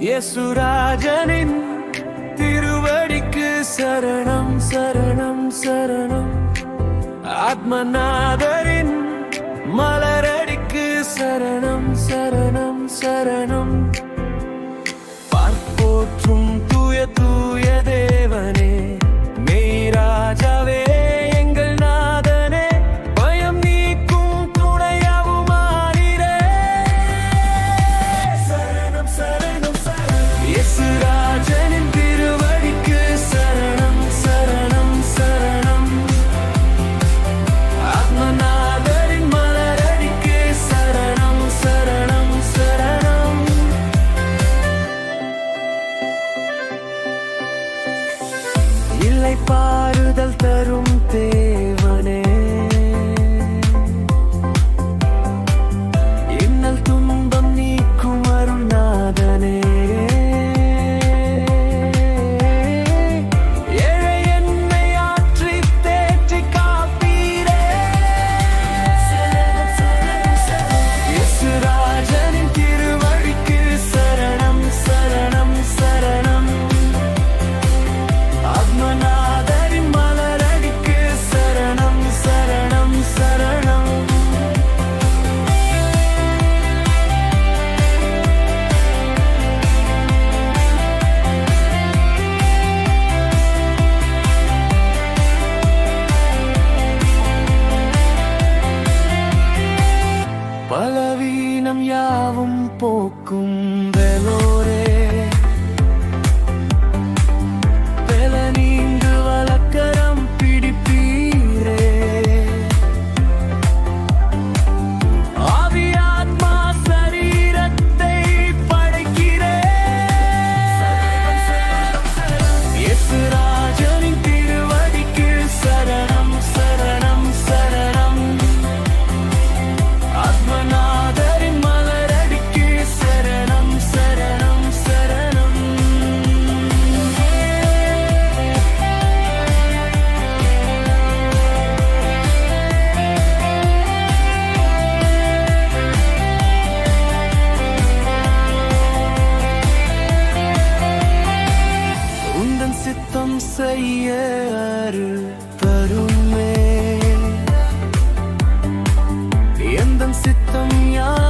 யசுராஜனின் திருவடிக்கு சரணம் சரணம் சரணம். ஆத்மநாதரின் மலரடிக்கு சரணம் சரணம் சரணம். இலைப்பாறுதல் தரும் தே போக்கும் வெலோரே. வெல நீங்கு வழக்கரம் பிடிப்பீரே. ஆவியாத்மா சரீரத்தை படைக்கிறே. எசுரா செய்ய அருள் தருமே எந்த சித்தம் யார்